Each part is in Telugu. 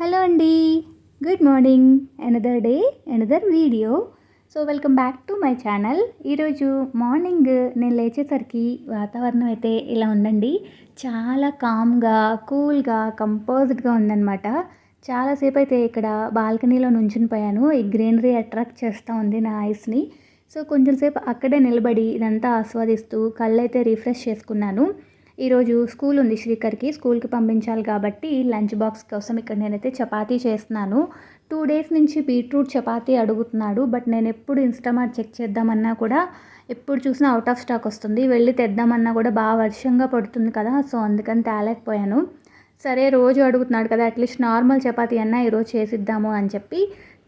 హలో అండి. Good morning another day another video so welcome back to my channel ఈరోజు మార్నింగ్ నేను లేచేసరికి వాతావరణం అయితే ఇలా ఉందండి. చాలా కామ్గా కూల్గా కంపోజ్డ్గా ఉందన్నమాట. చాలాసేపు అయితే ఇక్కడ బాల్కనీలో నుంచుని పోయాను. ఈ గ్రీనరీ అట్రాక్ట్ చేస్తూ ఉంది నా ఐస్ని సో కొంచెం సేపు అక్కడే నిలబడి ఇదంతా ఆస్వాదిస్తూ కళ్ళైతే రిఫ్రెష్ చేసుకున్నాను. ఈరోజు స్కూల్ ఉంది శ్రీకర్కి స్కూల్కి పంపించాలి కాబట్టి లంచ్ బాక్స్ కోసం ఇక్కడ నేనైతే చపాతీ చేస్తున్నాను. టూ డేస్ నుంచి బీట్రూట్ చపాతీ అడుగుతున్నాడు బట్ నేను ఎప్పుడు ఇన్స్టామార్ట్ చెక్ చేద్దామన్నా కూడా ఎప్పుడు చూసినా అవుట్ ఆఫ్ స్టాక్ వస్తుంది. వెళ్ళి తెద్దామన్నా కూడా బాగా వర్షంగా పడుతుంది కదా సో అందుకని తేలేకపోయాను. సరే రోజు అడుగుతున్నాడు కదా అట్లీస్ట్ నార్మల్ చపాతీ అన్నా ఈరోజు చేసిద్దాము అని చెప్పి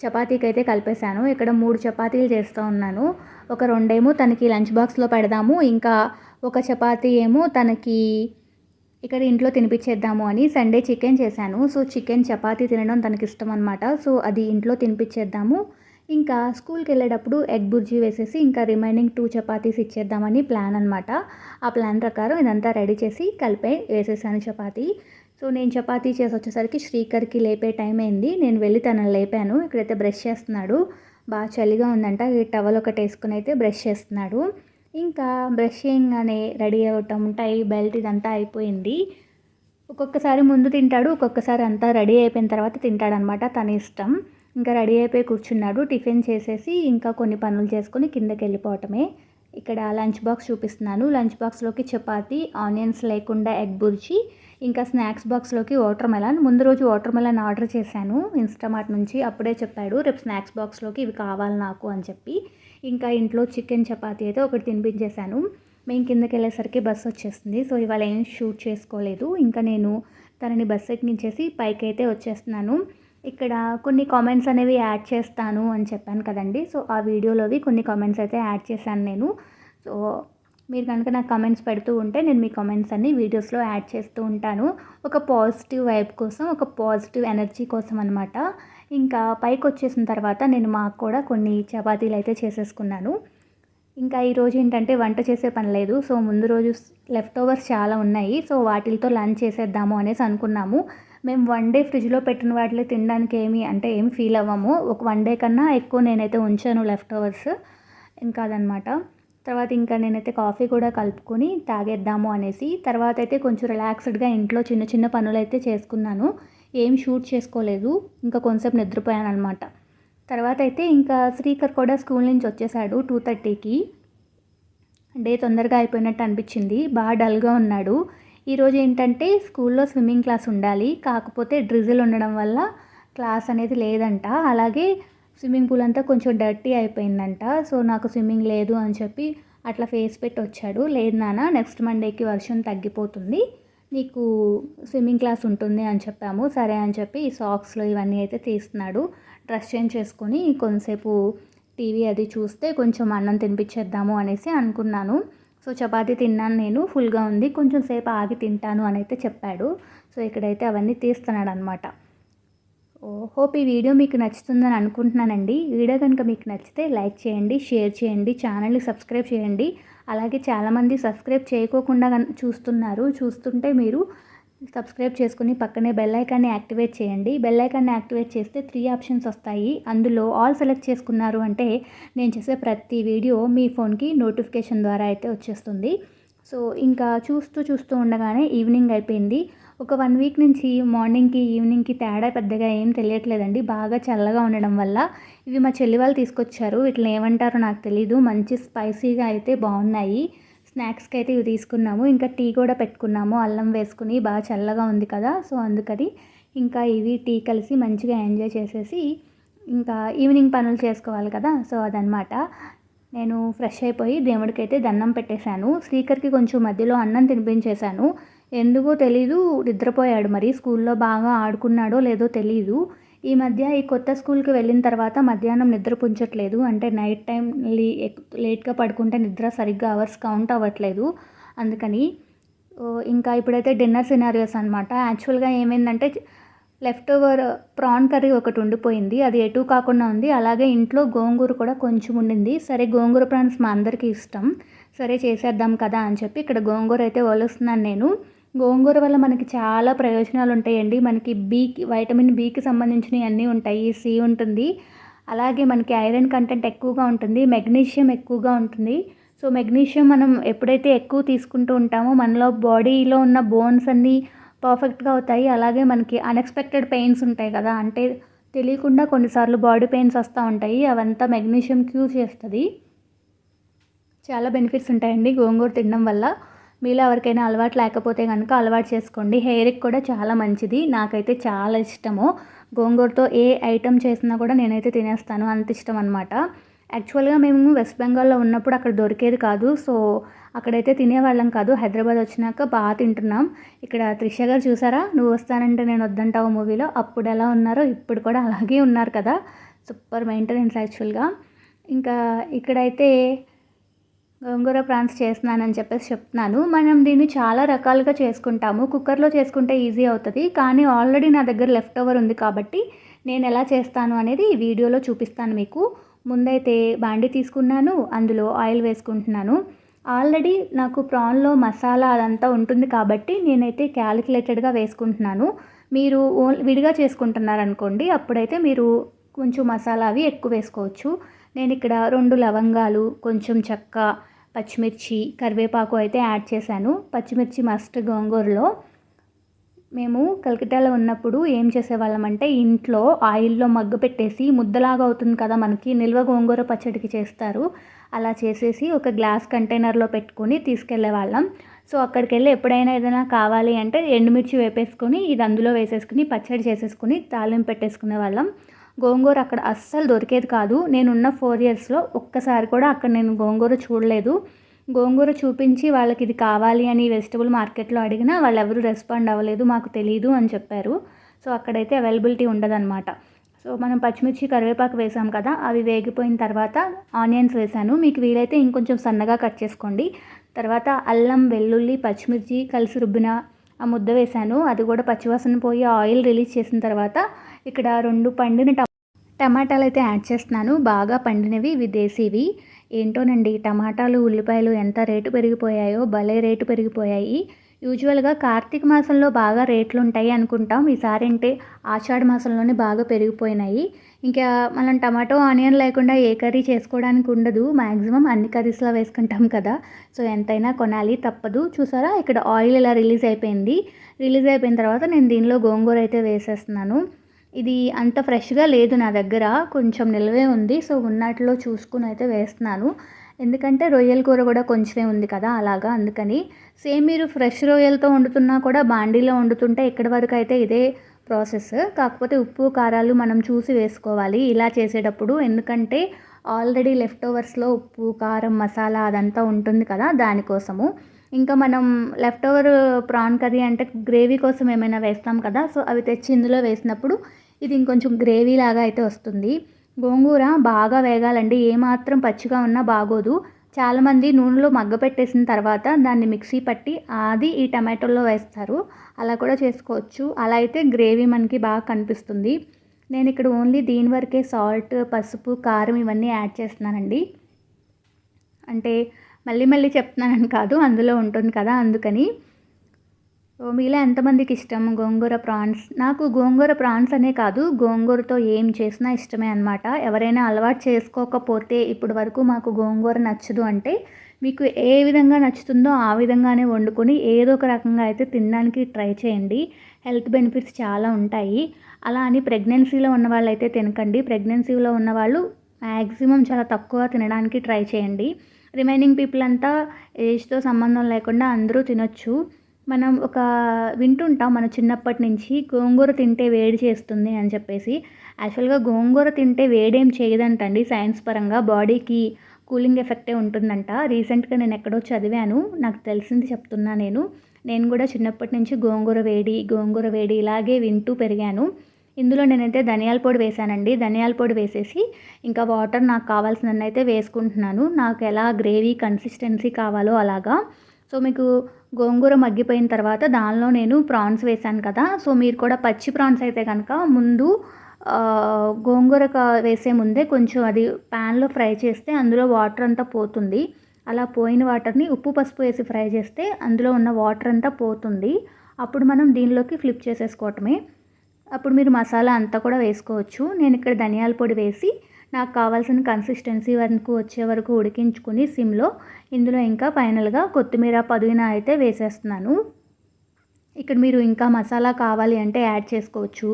చపాతీకి అయితే కలిపేశాను. ఇక్కడ మూడు చపాతీలు చేస్తూ ఉన్నాను. ఒక రెండేమో తనకి లంచ్ బాక్స్లో పెడదాము ఇంకా ఒక చపాతీ ఏమో తనకి ఇక్కడ ఇంట్లో తినిపించేద్దాము అని సండే చికెన్ చేశాను. సో చికెన్ చపాతీ తినడం తనకి ఇష్టం అనమాట సో అది ఇంట్లో తినిపించేద్దాము ఇంకా స్కూల్కి వెళ్ళేటప్పుడు ఎగ్ బుర్జీ వేసేసి ఇంకా రిమైనింగ్ టూ చపాతీస్ ఇచ్చేద్దామని ప్లాన్ అనమాట ఆ ప్లాన్ ప్రకారం ఇదంతా రెడీ చేసి కలిపే వేసేసాను చపాతీ. సో నేను చపాతీ చేసి వచ్చేసరికి శ్రీకర్కి లేపే టైం అయింది. నేను వెళ్ళి తనని లేపాను. ఇక్కడైతే బ్రష్ చేస్తున్నాడు. బాగా చలిగా ఉందంట. ఈ టవల్ ఒకటి వేసుకుని అయితే బ్రష్ చేస్తున్నాడు. ఇంకా బ్రషింగ్ అనే రెడీ అవ్వటం టై బెల్ట్ ఇదంతా అయిపోయింది. ఒక్కొక్కసారి ముందు తింటాడు ఒక్కొక్కసారి అంతా రెడీ అయిపోయిన తర్వాత తింటాడనమాట తన ఇష్టం. ఇంకా రెడీ అయిపోయి కూర్చున్నాడు టిఫిన్ చేసేసి ఇంకా కొన్ని పనులు చేసుకొని కిందకి వెళ్ళిపోవటమే. ఇక్కడ లంచ్ బాక్స్ చూపిస్తున్నాను. లంచ్ బాక్స్లోకి చపాతి ఆనియన్స్ లేకుండా ఎగ్ బుర్చి ఇంకా స్నాక్స్ బాక్స్లోకి వాటర్ మెలన్. ముందు రోజు వాటర్ మెలన్ ఆర్డర్ చేశాను. ఇన్స్టామార్ట్ నుంచి అప్పుడే చెప్పాడు రేపు స్నాక్స్ బాక్స్లోకి ఇవి కావాలి నాకు అని చెప్పి. ఇంకా ఇంట్లో చికెన్ చపాతీ అయితే ఒకటి తినిపించేశాను. మేము కిందకి వెళ్ళేసరికి బస్సు వచ్చేస్తుంది సో ఇవాళ ఏం షూట్ చేసుకోలేదు. ఇంకా నేను తనని బస్సు ఎక్కించేసి పైకి అయితే వచ్చేస్తున్నాను. ఇక్కడ కొన్ని కామెంట్స్ అనేవి యాడ్ చేస్తాను అని చెప్పాను కదండి. సో ఆ వీడియోలోవి కొన్ని కామెంట్స్ అయితే యాడ్ చేశాను నేను. సో మీరు కనుక నాకు కామెంట్స్ పెడుతూ ఉంటే నేను మీ కామెంట్స్ అన్ని వీడియోస్లో యాడ్ చేస్తూ ఉంటాను. ఒక పాజిటివ్ వైబ్ కోసం ఒక పాజిటివ్ ఎనర్జీ కోసం అనమాట ఇంకా పైకి వచ్చేసిన తర్వాత నేను మాకు కూడా కొన్ని చపాతీలు అయితే చేసేసుకున్నాను. ఇంకా ఈరోజు ఏంటంటే వంట చేసే పని లేదు. సో ముందు రోజు లెఫ్ట్ ఓవర్స్ చాలా ఉన్నాయి. సో వాటితో లంచ్ చేసేద్దాము అనేసి అనుకున్నాము. మేము వన్ డే ఫ్రిడ్జ్లో పెట్టిన వాటిలో తినడానికి ఏమి అంటే ఏమి ఫీల్ అవ్వము. ఒక వన్ డే కన్నా ఎక్కువ నేనైతే ఉంచాను లెఫ్ట్ ఓవర్స్ ఇంకా అదనమాట. తర్వాత ఇంకా నేనైతే కాఫీ కూడా కలుపుకొని తాగేద్దాము అనేసి తర్వాత అయితే కొంచెం రిలాక్స్డ్గా ఇంట్లో చిన్న చిన్న పనులు అయితే చేసుకున్నాను. ఏం షూట్ చేసుకోలేదు. ఇంకా కొంచెం నిద్రపోయాను అనమాట తర్వాత అయితే ఇంకా శ్రీకర్ కూడా స్కూల్ నుంచి వచ్చేసాడు టూ థర్టీకి. డే తొందరగా అయిపోయినట్టు అనిపించింది. బాగా డల్గా ఉన్నాడు. ఈరోజు ఏంటంటే స్కూల్లో స్విమ్మింగ్ క్లాస్ ఉండాలి. కాకపోతే డ్రిజిల్ ఉండడం వల్ల క్లాస్ అనేది లేదంట. అలాగే స్విమ్మింగ్ పూల్ అంతా కొంచెం డర్టీ అయిపోయిందంట. సో నాకు స్విమ్మింగ్ లేదు అని చెప్పి అట్లా ఫేస్ పెట్టి వచ్చాడు. లేదు నాన్న నెక్స్ట్ మండేకి వర్షం తగ్గిపోతుంది. నీకు స్విమ్మింగ్ క్లాస్ ఉంటుంది అని చెప్పాము. సరే అని చెప్పి సాక్స్లో ఇవన్నీ అయితే తీస్తున్నాడు. డ్రెస్ చేంజ్ చేసుకొని కొంతసేపు టీవీ అది చూస్తే కొంచెం అన్నం తినిపించేద్దాము అనేసి అనుకున్నాను. సో చపాతీ తిన్నాను నేను ఫుల్గా ఉంది. కొంచెం సేపు ఆగి తింటాను అని అయితే చెప్పాడు. సో ఇక్కడైతే అవన్నీ తీస్తున్నాడు అనమాట హోప్ ఈ వీడియో మీకు నచ్చుతుందని అనుకుంటున్నానండి. వీడియో కనుక మీకు నచ్చితే లైక్ చేయండి షేర్ చేయండి ఛానల్ని సబ్స్క్రైబ్ చేయండి. అలాగే చాలామంది సబ్స్క్రైబ్ చేయకోకుండా చూస్తున్నారు. చూస్తుంటే మీరు సబ్స్క్రైబ్ చేసుకుని పక్కనే బెల్ ఐకాన్ని యాక్టివేట్ చేయండి. బెల్ ఐకాన్ని యాక్టివేట్ చేస్తే త్రీ ఆప్షన్స్ వస్తాయి. అందులో ఆల్ సెలెక్ట్ చేసుకున్నారు అంటే నేను చేసే ప్రతి వీడియో మీ ఫోన్కి నోటిఫికేషన్ ద్వారా అయితే వచ్చేస్తుంది. సో ఇంకా చూస్తూ చూస్తూ ఉండగానే ఈవినింగ్ అయిపోయింది. ఒక వన్ వీక్ నుంచి మార్నింగ్కి ఈవినింగ్కి తేడా పెద్దగా ఏం తెలియట్లేదండి. బాగా చల్లగా ఉండడం వల్ల ఇవి మా చెల్లి వాళ్ళు తీసుకొచ్చారు. వీటిని ఏమంటారో నాకు తెలీదు. మంచి స్పైసీగా అయితే బాగున్నాయి. స్నాక్స్కి అయితే ఇవి తీసుకున్నాము. ఇంకా టీ కూడా పెట్టుకున్నాము. అల్లం వేసుకుని బాగా చల్లగా ఉంది కదా. సో అందుకని ఇంకా ఇవి టీ కలిసి మంచిగా ఎంజాయ్ చేసేసి ఇంకా ఈవినింగ్ పనులు చేసుకోవాలి కదా. సో అదనమాట నేను ఫ్రెష్ అయిపోయి దేవుడికైతే దండం పెట్టేశాను. స్పీకర్కి కొంచెం మధ్యలో అన్నం తినిపించేశాను. ఎందుకో తెలీదు నిద్రపోయాడు. మరి స్కూల్లో బాగా ఆడుకున్నాడో లేదో తెలీదు. ఈ మధ్య ఈ కొత్త స్కూల్కి వెళ్ళిన తర్వాత మధ్యాహ్నం నిద్ర పుంచట్లేదు అంటే నైట్ టైం లేట్గా పడుకుంటే నిద్ర సరిగ్గా అవర్స్ కౌంట్ అవ్వట్లేదు. అందుకని ఇంకా ఇప్పుడైతే డిన్నర్ సినారియోస్ అనమాట యాక్చువల్గా ఏమైందంటే లెఫ్ట్ ఓవర్ ప్రాన్ కర్రీ ఒకటి ఉండిపోయింది. అది ఎటు కాకుండా ఉంది. అలాగే ఇంట్లో గోంగూర కూడా కొంచెం ఉండింది. సరే గోంగూర ప్రాన్స్ మా అందరికీ ఇష్టం. సరే చేసేద్దాం కదా అని చెప్పి ఇక్కడ గోంగూర అయితే వలుస్తున్నాను నేను. గోంగూర వల్ల మనకి చాలా ప్రయోజనాలు ఉంటాయండి. మనకి బీకి వైటమిన్ బీకి సంబంధించినవి అన్నీ ఉంటాయి. సి ఉంటుంది. అలాగే మనకి ఐరన్ కంటెంట్ ఎక్కువగా ఉంటుంది. మెగ్నీషియం ఎక్కువగా ఉంటుంది. సో మెగ్నీషియం మనం ఎప్పుడైతే ఎక్కువ తీసుకుంటూ ఉంటామో మనలో బాడీలో ఉన్న బోన్స్ అన్నీ పర్ఫెక్ట్గా అవుతాయి. అలాగే మనకి అన్ఎక్స్పెక్టెడ్ పెయిన్స్ ఉంటాయి కదా. అంటే తెలియకుండా కొన్నిసార్లు బాడీ పెయిన్స్ వస్తూ ఉంటాయి. అవంతా మెగ్నీషియం క్యూర్ చేస్తుంది. చాలా బెనిఫిట్స్ ఉంటాయండి గోంగూర తినడం వల్ల. మీలో ఎవరికైనా అలవాటు లేకపోతే కనుక అలవాటు చేసుకోండి. హెయిర్కి కూడా చాలా మంచిది. నాకైతే చాలా ఇష్టము. గోంగూరతో ఏ ఐటెం చేసినా కూడా నేనైతే తినేస్తాను. అంత ఇష్టం అనమాట యాక్చువల్గా మేము వెస్ట్ బెంగాల్లో ఉన్నప్పుడు అక్కడ దొరికేది కాదు. సో అక్కడైతే తినేవాళ్ళం కాదు. హైదరాబాద్ వచ్చినాక బాగా తింటున్నాం. ఇక్కడ త్రిష గారు చూసారా? నువ్వు వస్తానంటే నేను వద్దంటావు మూవీలో. అప్పుడు ఎలా ఉన్నారో ఇప్పుడు కూడా అలాగే ఉన్నారు కదా. సూపర్ మెయింటెనెన్స్ యాక్చువల్గా ఇంకా ఇక్కడైతే గోంగూర ప్రాన్స్ చేస్తున్నానని చెప్పేసి చెప్తున్నాను. మనం దీన్ని చాలా రకాలుగా చేసుకుంటాము. కుక్కర్లో చేసుకుంటే ఈజీ అవుతుంది. కానీ ఆల్రెడీ నా దగ్గర లెఫ్ట్ ఓవర్ ఉంది కాబట్టి నేను ఎలా చేస్తాను అనేది ఈ వీడియోలో చూపిస్తాను మీకు. ముందైతే బాండి తీసుకున్నాను. అందులో ఆయిల్ వేసుకుంటున్నాను. ఆల్రెడీ నాకు ప్రాన్లో మసాలా అదంతా ఉంటుంది కాబట్టి నేనైతే క్యాలిక్యులేటెడ్గా వేసుకుంటున్నాను. మీరు విడిగా చేసుకుంటున్నారనుకోండి అప్పుడైతే మీరు కొంచెం మసాలా అవి ఎక్కువ వేసుకోవచ్చు. నేను ఇక్కడ రెండు లవంగాలు కొంచెం చెక్క పచ్చిమిర్చి కరివేపాకు అయితే యాడ్ చేశాను. పచ్చిమిర్చి మస్ట్ గోంగూరలో. మేము కలకటాలో ఉన్నప్పుడు ఏం చేసేవాళ్ళం అంటే ఇంట్లో ఆయిల్లో మగ్గ పెట్టేసి ముద్దలాగా అవుతుంది కదా మనకి నిల్వ గోంగూర పచ్చడికి చేస్తారు. అలా చేసేసి ఒక గ్లాస్ కంటైనర్లో పెట్టుకొని తీసుకెళ్ళే వాళ్ళం సో అక్కడికి వెళ్ళి ఎప్పుడైనా ఏదైనా కావాలి అంటే ఎండుమిర్చి వేపేసుకొని ఇది అందులో వేసేసుకుని పచ్చడి చేసేసుకుని తాలింపు పెట్టేసుకునే వాళ్ళం గోంగూర అక్కడ అస్సలు దొరికేది కాదు. నేనున్న ఫోర్ ఇయర్స్లో ఒక్కసారి కూడా అక్కడ నేను గోంగూర చూడలేదు. గోంగూర చూపించి వాళ్ళకి ఇది కావాలి అని వెజిటబుల్ మార్కెట్లో అడిగినా వాళ్ళు ఎవరు రెస్పాండ్ అవ్వలేదు మాకు తెలియదు అని చెప్పారు. సో అక్కడైతే అవైలబిలిటీ ఉండదన్నమాట. సో మనం పచ్చిమిర్చి కరివేపాకు వేసాం కదా అవి వేగిపోయిన తర్వాత ఆనియన్స్ వేసాను. మీకు వీలైతే ఇంకొంచెం సన్నగా కట్ చేసుకోండి. తర్వాత అల్లం వెల్లుల్లి పచ్చిమిర్చి కలిసి రుబ్బిన ఆ ముద్ద వేసాను. అది కూడా పచ్చివాసన పోయి ఆయిల్ రిలీజ్ చేసిన తర్వాత ఇక్కడ రెండు పండిన టమాటాలు అయితే యాడ్ చేస్తున్నాను. బాగా పండినవి ఇవి దేశీవి ఏంటోనండి టమాటాలు ఉల్లిపాయలు ఎంత రేటు పెరిగిపోయాయో భలే రేటు పెరిగిపోయాయి. యూజువల్గా కార్తీక మాసంలో బాగా రేట్లు ఉంటాయి అనుకుంటాం. ఈసారి అంటే ఆషాఢ మాసంలోనే బాగా పెరిగిపోయినాయి. ఇంకా మనం టమాటో ఆనియన్ లేకుండా ఏ కర్రీ చేసుకోవడానికి ఉండదు. మ్యాక్సిమం అన్ని కర్రీస్లో వేసుకుంటాం కదా. సో ఎంతైనా కొనాలి తప్పదు. చూసారా? ఇక్కడ ఆయిల్ ఇలా రిలీజ్ అయిపోయింది. రిలీజ్ అయిపోయిన తర్వాత నేను దీనిలో గోంగూర అయితే వేసేస్తున్నాను. ఇది అంత ఫ్రెష్గా లేదు నా దగ్గర కొంచెం నిల్వే ఉంది సో ఉన్నట్లో చూసుకుని అయితే వేస్తున్నాను. ఎందుకంటే రొయ్యల కూర కూడా కొంచెమే ఉంది కదా అలాగా అందుకని. సేమ్ మీరు ఫ్రెష్ రొయ్యలతో వండుతున్నా కూడా బాండీలో వండుతుంటే ఎక్కడి వరకు అయితే ఇదే ప్రాసెస్. కాకపోతే ఉప్పు కారాలు మనం చూసి వేసుకోవాలి ఇలా చేసేటప్పుడు. ఎందుకంటే ఆల్రెడీ లెఫ్ట్ ఓవర్స్లో ఉప్పు కారం మసాలా అదంతా ఉంటుంది కదా దానికోసము. ఇంకా మనం లెఫ్ట్ ఓవర్ ప్రాన్ కర్రీ అంటే గ్రేవీ కోసం ఏమైనా వేస్తాం కదా సో అవి తెచ్చి ఇందులో వేసినప్పుడు ఇది ఇంకొంచెం గ్రేవీ లాగా అయితే వస్తుంది. గోంగూర బాగా వేగాలండి. ఏమాత్రం పచ్చిగా ఉన్నా బాగోదు. చాలామంది నూనెలో మగ్గ పెట్టేసిన తర్వాత దాన్ని మిక్సీ పట్టి అది ఈ టమాటోలో వేస్తారు. అలా కూడా చేసుకోవచ్చు. అలా అయితే గ్రేవీ మనకి బాగా కనిపిస్తుంది. నేను ఇక్కడ ఓన్లీ దీని వరకే సాల్ట్ పసుపు కారం ఇవన్నీ యాడ్ చేస్తున్నానండి. అంటే మళ్ళీ మళ్ళీ చెప్తున్నానని కాదు అందులో ఉంటుంది కదా అందుకని. మీలో ఎంతమందికి ఇష్టం? గోంగూర ప్రాన్స్ నాకు గోంగూర ప్రాన్స్ అనే కాదు గోంగూరతో ఏం చేసినా ఇష్టమే అనమాట ఎవరైనా అలవాటు చేసుకోకపోతే ఇప్పటి వరకు మాకు గోంగూర నచ్చదు అంటే మీకు ఏ విధంగా నచ్చుతుందో ఆ విధంగానే వండుకొని ఏదో ఒక రకంగా అయితే తినడానికి ట్రై చేయండి. హెల్త్ బెనిఫిట్స్ చాలా ఉంటాయి. అలా అని ప్రెగ్నెన్సీలో ఉన్న వాళ్ళు అయితే తినకండి. ప్రెగ్నెన్సీలో ఉన్నవాళ్ళు మ్యాక్సిమం చాలా తక్కువ తినడానికి ట్రై చేయండి. రిమైనింగ్ పీపుల్ అంతా ఏజ్తో సంబంధం లేకుండా అందరూ తినొచ్చు. మనం ఒక వింటుంటాం మన చిన్నప్పటి నుంచి గోంగూర తింటే వేడి చేస్తుంది అని చెప్పేసి. యాక్చువల్గా గోంగూర తింటే వేడేం చేయదంటండి. సైన్స్ పరంగా బాడీకి కూలింగ్ ఎఫెక్టే ఉంటుందంట. రీసెంట్గా నేను ఎక్కడో చదివాను. నాకు తెలిసింది చెప్తున్నా నేను. నేను కూడా చిన్నప్పటి నుంచి గోంగూర వేడి గోంగూర వేడి ఇలాగే వింటూ పెరిగాను. ఇందులో నేనైతే ధనియాల పొడి వేసానండి. ధనియాల పొడి వేసేసి ఇంకా వాటర్ నాకు కావాల్సినన్ని అయితే వేసుకుంటున్నాను. నాకు ఎలా గ్రేవీ కన్సిస్టెన్సీ కావాలో అలాగా. సో మీకు గోంగూర మగ్గిపోయిన తర్వాత దానిలో నేను ప్రాన్స్ వేసాను కదా. సో మీరు కూడా పచ్చి ప్రాన్స్ అయితే కనుక ముందు గోంగూర వేసే ముందే కొంచెం అది ప్యాన్లో ఫ్రై చేస్తే అందులో వాటర్ అంతా పోతుంది. అలా పోయిన వాటర్ని ఉప్పు పసుపు వేసి ఫ్రై చేస్తే అందులో ఉన్న వాటర్ అంతా పోతుంది. అప్పుడు మనం దీనిలోకి ఫ్లిప్ చేసేసుకోవటమే. అప్పుడు మీరు మసాలా అంతా కూడా వేసుకోవచ్చు. నేను ఇక్కడ ధనియాల పొడి వేసి నాకు కావాల్సిన కన్సిస్టెన్సీ వరకు వచ్చే వరకు ఉడికించుకుని సిమ్లో ఇందులో ఇంకా ఫైనల్గా కొత్తిమీర పుదీనా అయితే వేసేస్తున్నాను. ఇక్కడ మీరు ఇంకా మసాలా కావాలి అంటే యాడ్ చేసుకోవచ్చు.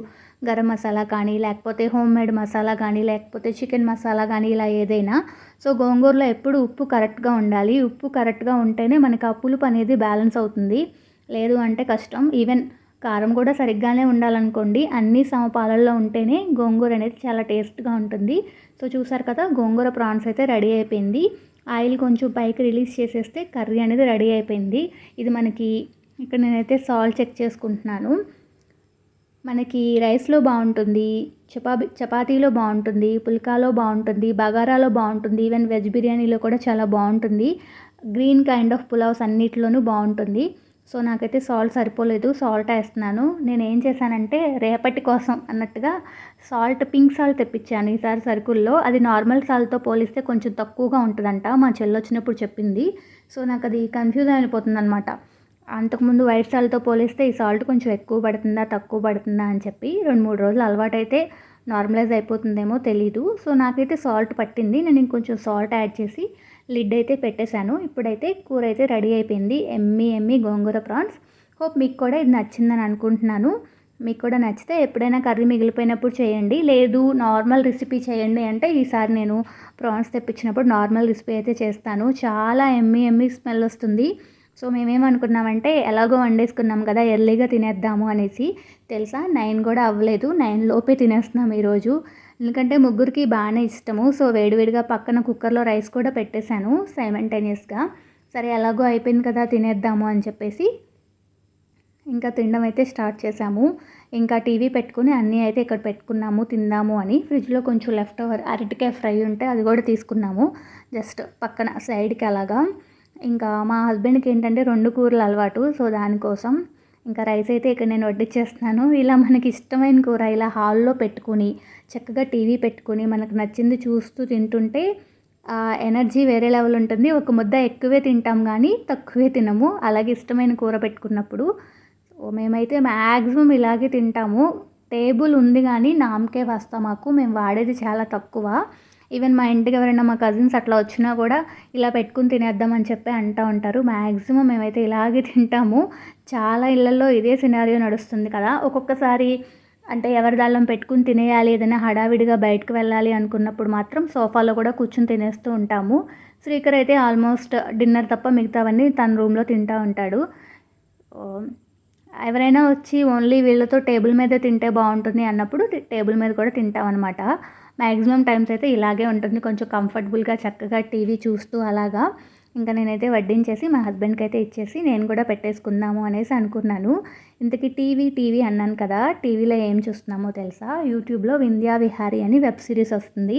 గరం మసాలా కానీ లేకపోతే హోమ్ మేడ్ మసాలా కానీ లేకపోతే చికెన్ మసాలా కానీ ఇలా ఏదైనా. సో గోంగూరలో ఎప్పుడు ఉప్పు కరెక్ట్గా ఉండాలి. ఉప్పు కరెక్ట్గా ఉంటేనే మనకి ఆ పులుపు అనేది బ్యాలెన్స్ అవుతుంది. లేదు అంటే కష్టం. ఈవెన్ కారం కూడా సరిగ్గానే ఉండాలనుకోండి. అన్ని సమపాలల్లో ఉంటేనే గోంగూర అనేది చాలా టేస్ట్గా ఉంటుంది. సో చూసారు కదా గోంగూర ప్రాన్స్ అయితే రెడీ అయిపోయింది. ఆయిల్ కొంచెం పైకి రిలీజ్ చేసేస్తే కర్రీ అనేది రెడీ అయిపోయింది. ఇది మనకి ఇక్కడ నేనైతే సాల్ట్ చెక్ చేసుకుంటున్నాను. మనకి రైస్లో బాగుంటుంది చపా చపాతీలో బాగుంటుంది పుల్కాలో బాగుంటుంది బగారాలో బాగుంటుంది ఈవెన్ వెజ్ బిర్యానీలో కూడా చాలా బాగుంటుంది. గ్రీన్ కైండ్ ఆఫ్ పులావ్స్ అన్నిటిలోనూ బాగుంటుంది. సో నాకైతే సాల్ట్ సరిపోలేదు సాల్ట్ వేస్తున్నాను. నేను ఏం చేశానంటే రేపటి కోసం అన్నట్టుగా సాల్ట్ పింక్ సాల్ట్ తెప్పించాను ఈసారి సరుకుల్లో. అది నార్మల్ సాల్ట్తో పోలిస్తే కొంచెం తక్కువగా ఉంటుందంట మా చెల్లి వచ్చినప్పుడు చెప్పింది. సో నాకు అది కన్ఫ్యూజ్ అయిపోతుంది అనమాట అంతకుముందు వైట్ సాల్ట్తో పోలిస్తే ఈ సాల్ట్ కొంచెం ఎక్కువ పడుతుందా తక్కువ పడుతుందా అని చెప్పి రెండు మూడు రోజులు అలవాటైతే నార్మలైజ్ అయిపోతుందేమో తెలీదు. సో నాకైతే సాల్ట్ పట్టింది. నేను ఇంకొంచెం సాల్ట్ యాడ్ చేసి లిడ్ అయితే పెట్టేశాను. ఇప్పుడైతే కూర అయితే రెడీ అయిపోయింది. ఎమ్మి ఎమ్మి గోంగూర ప్రాన్స్. హోప్ మీకు కూడా ఇది నచ్చిందని అనుకుంటున్నాను. మీకు కూడా నచ్చితే ఎప్పుడైనా కర్రీ మిగిలిపోయినప్పుడు చేయండి. లేదు నార్మల్ రెసిపీ చేయండి అంటే ఈసారి నేను ప్రాన్స్ తెప్పించినప్పుడు నార్మల్ రెసిపీ అయితే చేస్తాను. చాలా ఎమ్మి ఎమ్మి స్మెల్ వస్తుంది. సో మేమేమనుకున్నామంటే ఎలాగో వండేసుకున్నాం కదా ఎర్లీగా తినేద్దాము అనేసి. తెలుసా? నైన్ కూడా అవ్వలేదు. నైన్ లోపే తినేస్తున్నాం ఈరోజు. ఎందుకంటే ముగ్గురికి బాగానే ఇష్టము. సో వేడివేడిగా పక్కన కుక్కర్లో రైస్ కూడా పెట్టేశాను సైమెంటేనియస్గా సరే ఎలాగో అయిపోయింది కదా తినేద్దాము అని చెప్పేసి ఇంకా తినడం అయితే స్టార్ట్ చేసాము ఇంకా టీవీ పెట్టుకుని అన్నీ అయితే ఇక్కడ పెట్టుకున్నాము తిందాము అని. ఫ్రిడ్జ్లో కొంచెం లెఫ్ట్ ఓవర్ అరటికాయ ఫ్రై ఉంటే అది కూడా తీసుకున్నాము. జస్ట్ పక్కన సైడ్కి అలాగా. ఇంకా మా హస్బెండ్కి ఏంటంటే రెండు కూరలు అలవాటు. సో దానికోసం ఇంకా రైస్ అయితే ఇక్కడ నేను వడ్డించేస్తున్నాను ఇలా మనకి ఇష్టమైన కూర ఇలా హాల్లో పెట్టుకుని చక్కగా టీవీ పెట్టుకుని మనకు నచ్చింది చూస్తూ తింటుంటే ఎనర్జీ వేరే లెవెల్ ఉంటుంది. ఒక ముద్ద ఎక్కువే తింటాం కానీ తక్కువే తినము. అలాగే ఇష్టమైన కూర పెట్టుకున్నప్పుడు మేమైతే మ్యాక్సిమం ఇలాగే తింటాము. టేబుల్ ఉంది కానీ నామకే వస్తా మాకు. మేము వాడేది చాలా తక్కువ. ఈవెన్ మా ఇంటికి ఎవరైనా మా కజిన్స్ అట్లా వచ్చినా కూడా ఇలా పెట్టుకుని తినేద్దామని చెప్పి అంటూ ఉంటారు. మ్యాక్సిమం మేమైతే ఇలాగే తింటాము. చాలా ఇళ్ళలో ఇదే సినారియో నడుస్తుంది కదా. ఒక్కొక్కసారి అంటే ఎవరి దాళ్ళం పెట్టుకుని తినేయాలి ఏదైనా హడావిడిగా బయటకు వెళ్ళాలి అనుకున్నప్పుడు మాత్రం సోఫాలో కూడా కూర్చుని తినేస్తూ ఉంటాము. శ్రీకర్ అయితే ఆల్మోస్ట్ డిన్నర్ తప్ప మిగతావన్నీ తన రూమ్లో తింటూ ఉంటాడు. ఎవరైనా వచ్చి ఓన్లీ వీళ్ళతో టేబుల్ మీద తింటే బాగుంటుంది అన్నప్పుడు టేబుల్ మీద కూడా తింటాం అనమాట మ్యాక్సిమం టైమ్స్ అయితే ఇలాగే ఉంటుంది. కొంచెం కంఫర్టబుల్గా చక్కగా టీవీ చూస్తూ అలాగా ఇంకా నేనైతే వడ్డించేసి మా హస్బెండ్కి అయితే ఇచ్చేసి నేను కూడా పెట్టేసుకుందాము అనేసి అనుకున్నాను. ఇంతకీ టీవీ టీవీ అన్నాను కదా టీవీలో ఏం చూస్తున్నామో తెలుసా? యూట్యూబ్లో వింధ్యా విహారీ అని వెబ్ సిరీస్ వస్తుంది.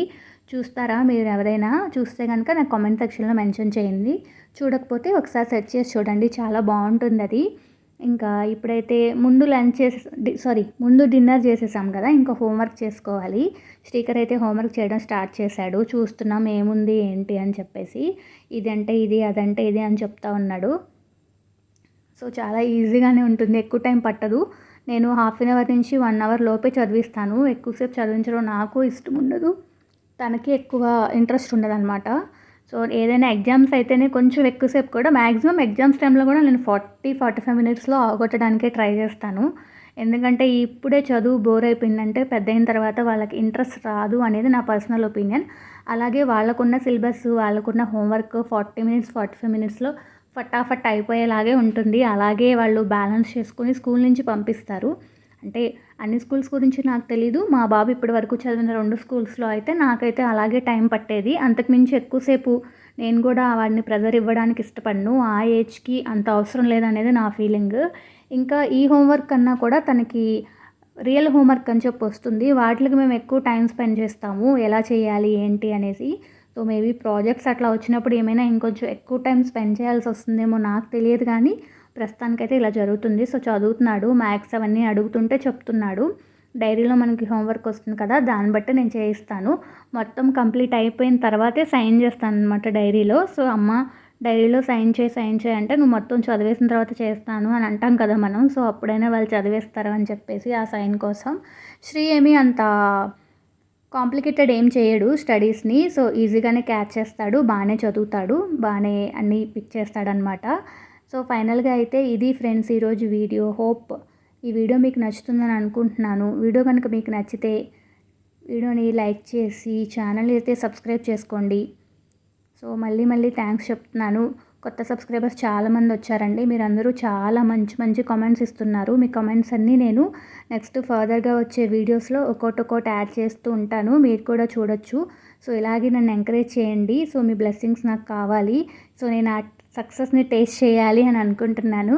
చూస్తారా మీరు ఎవరైనా? చూస్తే కనుక నాకు కామెంట్ సెక్షన్లో మెన్షన్ చేయండి. చూడకపోతే ఒకసారి సెర్చ్ చేసి చూడండి. చాలా బాగుంటుంది అది. ఇంకా ఇప్పుడైతే ముందు లంచ్ చేసే సారీ ముందు డిన్నర్ చేసేసాం కదా ఇంకా హోంవర్క్ చేసుకోవాలి. స్టీకర్ అయితే హోంవర్క్ చేయడం స్టార్ట్ చేశాడు. చూస్తున్నాం ఏముంది ఏంటి అని చెప్పేసి. ఇది అంటే ఇది అదంటే ఇది అని చెప్తా ఉన్నాడు. సో చాలా ఈజీగానే ఉంటుంది. ఎక్కువ టైం పట్టదు. నేను హాఫ్ అన్ అవర్ నుంచి వన్ అవర్ లోపే చదివిస్తాను. ఎక్కువసేపు చదివించడం నాకు ఇష్టం ఉండదు. తనకి ఎక్కువ ఇంట్రెస్ట్ ఉండదు అనమాట సో ఏదైనా ఎగ్జామ్స్ అయితేనే కొంచెం ఎక్కువసేపు కూడా మ్యాక్సిమం ఎగ్జామ్స్ టైంలో కూడా నేను ఫార్టీ ఫార్టీ ఫైవ్ మినిట్స్లో అవగొట్టడానికే ట్రై చేస్తాను. ఎందుకంటే ఇప్పుడే చదువు బోర్ అయిపోయిందంటే పెద్ద అయిన తర్వాత వాళ్ళకి ఇంట్రెస్ట్ రాదు అనేది నా పర్సనల్ ఒపీనియన్ అలాగే వాళ్ళకున్న సిలబస్ వాళ్ళకున్న homework forty minutes forty five మినిట్స్లో ఫటాఫట్ అయిపోయేలాగే ఉంటుంది. అలాగే వాళ్ళు బ్యాలెన్స్ చేసుకుని స్కూల్ నుంచి పంపిస్తారు. అంటే అన్ని స్కూల్స్ గురించి నాకు తెలీదు. మా బాబు ఇప్పటి వరకు చదివిన రెండు స్కూల్స్లో అయితే నాకైతే అలాగే టైం పట్టేది. అంతకుమించి ఎక్కువసేపు నేను కూడా వాడిని ప్రెజర్ ఇవ్వడానికి ఇష్టపడను. ఆ ఏజ్కి అంత అవసరం లేదనేది నా ఫీలింగ్. ఇంకా ఈ హోంవర్క్ కన్నా కూడా తనకి రియల్ హోంవర్క్ అని చెప్పి వస్తుంది. వాటికి మేము ఎక్కువ టైం స్పెండ్ చేస్తాము. ఎలా చేయాలి ఏంటి అనేసి. సో మేబీ ప్రాజెక్ట్స్ అట్లా వచ్చినప్పుడు ఏమైనా ఇంకొంచెం ఎక్కువ టైం స్పెండ్ చేయాల్సి వస్తుందేమో నాకు తెలియదు కానీ ప్రస్తుతానికైతే ఇలా జరుగుతుంది. సో చదువుతున్నాడు. మ్యాథ్స్ అవన్నీ అడుగుతుంటే చెప్తున్నాడు. డైరీలో మనకి హోంవర్క్ వస్తుంది కదా దాన్ని బట్టి నేను చేయిస్తాను. మొత్తం కంప్లీట్ అయిపోయిన తర్వాతే సైన్ చేస్తాను అనమాట డైరీలో. సో అమ్మ డైరీలో సైన్ చేయి సైన్ చేయి అంటే నువ్వు మొత్తం చదివేసిన తర్వాత చేస్తాను అని అంటాం కదా మనం. సో అప్పుడైనా వాళ్ళు చదివేస్తారు అని చెప్పేసి ఆ సైన్ కోసం. శ్రీ ఏమీ అంత కాంప్లికేటెడ్ ఏం చేయడు స్టడీస్ని. సో ఈజీగానే క్యాచ్ చేస్తాడు. బాగానే చదువుతాడు. బాగానే అన్నీ పిక్ చేస్తాడనమాట సో ఫైనల్గా అయితే ఇది ఫ్రెండ్స్ ఈరోజు వీడియో. హోప్ ఈ వీడియో మీకు నచ్చుతుందని అనుకుంటున్నాను. వీడియో కనుక మీకు నచ్చితే వీడియోని లైక్ చేసి ఛానల్ అయితే సబ్స్క్రైబ్ చేసుకోండి. సో మళ్ళీ మళ్ళీ థ్యాంక్స్ చెప్తున్నాను. కొత్త సబ్స్క్రైబర్స్ చాలామంది వచ్చారండి. మీరందరూ చాలా మంచి మంచి కామెంట్స్ ఇస్తున్నారు. మీ కామెంట్స్ అన్నీ నేను నెక్స్ట్ ఫర్దర్గా వచ్చే వీడియోస్లో ఒక్కొక్కటి ఒక్కొక్కటి యాడ్ చేస్తూ ఉంటాను. మీరు కూడా చూడొచ్చు. సో ఇలాగే నన్ను ఎంకరేజ్ చేయండి. సో మీ బ్లెస్సింగ్స్ నాకు కావాలి. సో నేను ఆ సక్సెస్ని టేస్ట్ చేయాలి అని అనుకుంటున్నాను.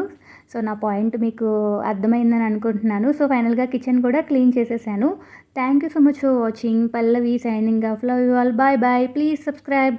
సో నా పాయింట్ మీకు అర్థమైందని అనుకుంటున్నాను. సో ఫైనల్గా కిచెన్ కూడా క్లీన్ చేసేసాను. Thank you so much for watching. Pallavi signing off love you all. Bye bye. Please subscribe.